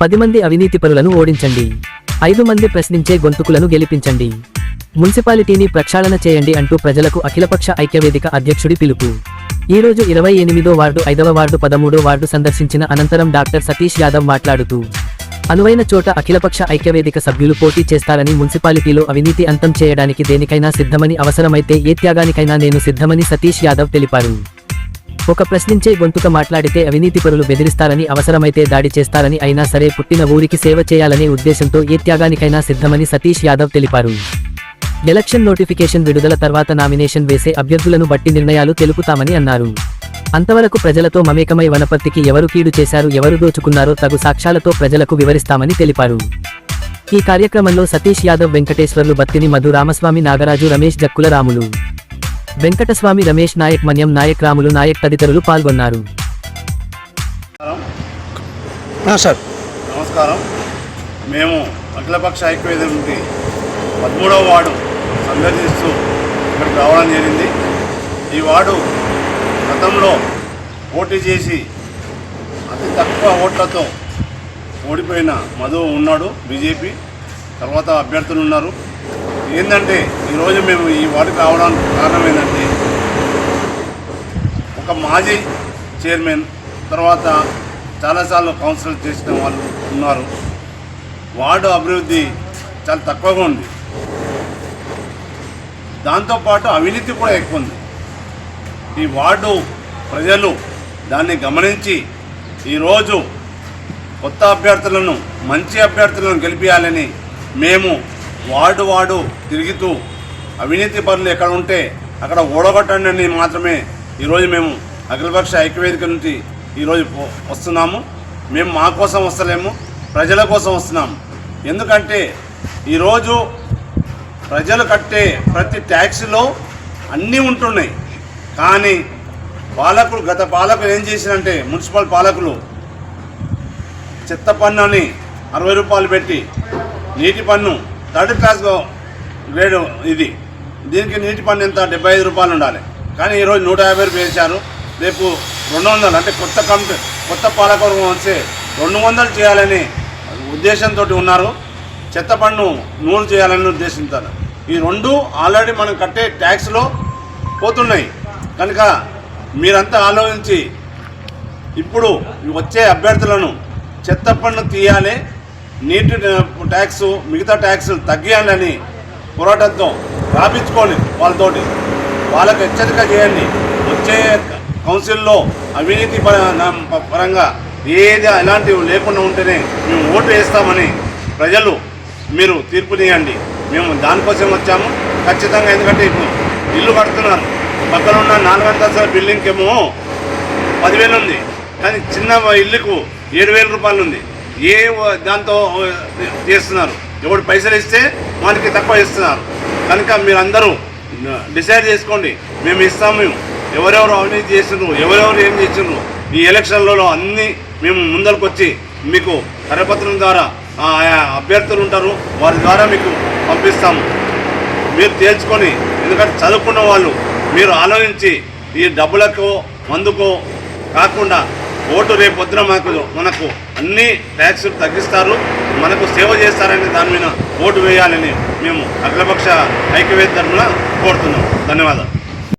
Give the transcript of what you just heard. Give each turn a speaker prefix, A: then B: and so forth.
A: పది మంది అవినీతి పనులను ఓడించండి. ఐదు మంది ప్రశ్నించే గొంతుకులను గెలిపించండి. మున్సిపాలిటీని ప్రక్షాళన చేయండి అంటూ ప్రజలకు అఖిలపక్ష ఐక్యవేదిక అధ్యక్షుడి పిలుపు. ఈరోజు ఇరవై ఎనిమిదో వార్డు ఐదవ వార్డు పదమూడో వార్డు సందర్శించిన అనంతరం డాక్టర్ సతీష్ యాదవ్ మాట్లాడుతూ అనువైన చోట అఖిలపక్ష ఐక్యవేదిక సభ్యులు పోటీ చేస్తారని మున్సిపాలిటీలో అవినీతి అంతం చేయడానికి దేనికైనా సిద్ధమని అవసరమైతే ఏ త్యాగానికైనా నేను సిద్ధమని సతీష్ యాదవ్ తెలిపారు. ఒక ప్రశ్నించే గొంతుక మాట్లాడితే అవినీతి పరులు బెదిరిస్తారని అవసరమైతే దాడి చేస్తారని అయినా సరే పుట్టిన ఊరికి సేవ చేయాలనే ఉద్దేశంతో ఏ త్యాగానికైనా సిద్ధమని సతీష్ యాదవ్ తెలిపారు. ఎలక్షన్ నోటిఫికేషన్ విడుదల తర్వాత నామినేషన్ వేసే అభ్యర్థులను బట్టి నిర్ణయాలు తెలుపుతామని అన్నారు. అంతవరకు ప్రజలతో మమేకమై వనపర్తికి ఎవరు కీడు చేశారు ఎవరు దోచుకున్నారో తగు సాక్ష్యాలతో ప్రజలకు వివరిస్తామని తెలిపారు. ఈ కార్యక్రమంలో సతీష్ యాదవ్ వెంకటేశ్వర్లు బత్తిని మధు రామస్వామి నాగరాజు రమేష్ జక్కుల రాములు. వెంకటస్వామి రమేష్ నాయక్ మన్యం నాయక్ రాములు నాయక్ తదితరులు పాల్గొన్నారు.
B: సార్.
C: నమస్కారం. మేము అఖిలపక్ష ఐక్యవేద నుండి పదమూడవ వార్డు సందర్శిస్తూ ఇక్కడికి రావడం జరిగింది. ఈ వార్డు గతంలో పోటీ చేసి అతి తక్కువ ఓట్లతో ఓడిపోయిన మధు ఉన్నాడు బీజేపీ. తర్వాత అభ్యర్థులు ఉన్నారు. ఏంటంటే ఈరోజు మేము ఈ వార్డుకి రావడానికి కారణం ఏంటంటే ఒక మాజీ చైర్మన్ తర్వాత చాలాసార్లు కౌన్సిల్ చేసిన వాళ్ళు ఉన్నారు. వార్డు అభివృద్ధి చాలా తక్కువగా ఉంది. దాంతోపాటు అవినీతి కూడా ఎక్కువ ఉంది. ఈ వార్డు ప్రజలు దాన్ని గమనించి ఈరోజు కొత్త అభ్యర్థులను మంచి అభ్యర్థులను గెలిపించాలని మేము వార్డు వార్డు తిరుగుతూ అవినీతి పనులు ఎక్కడ ఉంటే అక్కడ ఓడగొట్టండి అని మాత్రమే ఈరోజు మేము అఖిలపక్ష ఐక్యవేదిక నుంచి ఈరోజు వస్తున్నాము. మేము మా కోసం వస్తలేము ప్రజల కోసం వస్తున్నాము. ఎందుకంటే ఈరోజు ప్రజలు కట్టే ప్రతి ట్యాక్సీలో అన్నీ ఉంటున్నాయి. కానీ పాలకులు గత పాలకులు ఏం చేసినంటే మున్సిపల్ పాలకులు చెత్త పన్ను అని అరవై రూపాయలు పెట్టి నీటి పన్ను థర్డ్ క్లాస్ గ్రేడ్ ఇది. దీనికి నీటి పన్ను ఎంత? డెబ్బై ఐదు రూపాయలు ఉండాలి. కానీ ఈరోజు నూట యాభై రూపాయలు వేశారు. రేపు రెండు వందలు అంటే కొత్త కంపెనీ కొత్త పాలకవర్గం వచ్చి రెండు వందలు చేయాలని ఉద్దేశంతో ఉన్నారు. చెత్త పన్ను నూరు చేయాలని ఉద్దేశించారు ఈ రెండు ఆల్రెడీ మనం కట్టే ట్యాక్స్లో పోతున్నాయి. కనుక మీరంతా ఆలోచించి ఇప్పుడు వచ్చే అభ్యర్థులను చెత్త పన్ను తీయాలి. నీటి ట్యాక్స్ మిగతా ట్యాక్సులు తగ్గియాలని పోరాటంతో రాపించుకోండి వాళ్ళతోటి. వాళ్ళకు హెచ్చరిక చేయండి. వచ్చే కౌన్సిల్లో అవినీతి పర- పరంగా ఏది ఎలాంటివి లేకుండా ఉంటేనే మేము ఓటు వేస్తామని ప్రజలు మీరు తీర్పునియండి. మేము దానికోసం వచ్చాము. ఖచ్చితంగా ఎందుకంటే ఇప్పుడు ఇల్లు కడుతున్నారు. పక్కన ఉన్న నాలుగు అంతస్తుల బిల్డింగ్కి ఏమో పదివేలు ఉంది కానీ చిన్న ఇల్లుకు ఏడు వేల రూపాయలు ఉంది ఏ దాంతో చేస్తున్నారు. ఎవడు పైసలు ఇస్తే మనకి తక్కువ ఇస్తున్నారు కనుక మీరందరూ డిసైడ్ చేసుకోండి. మేము ఇస్తాము ఎవరెవరు అవినీతి చేసిండ్రు ఎవరెవరు ఏం చేసిండ్రు ఈ ఎలక్షన్లలో అన్నీ మేము ముందరకు వచ్చి మీకు కరపత్రం ద్వారా ఆయా అభ్యర్థులు ఉంటారు వారి ద్వారా మీకు పంపిస్తాము. మీరు తేల్చుకొని ఎందుకంటే చదువుకున్న వాళ్ళు మీరు ఆలోచించి ఈ డబ్బులకు మందుకో కాకుండా ఓటు రేపు పొద్దున మనకు మనకు అన్ని ట్యాక్సులు తగ్గిస్తారు. మనకు సేవ చేస్తారని దాని మీద ఓటు వేయాలని మేము అఖిలపక్ష ఐక్యవేద తరఫున కోరుతున్నాం. ధన్యవాదాలు.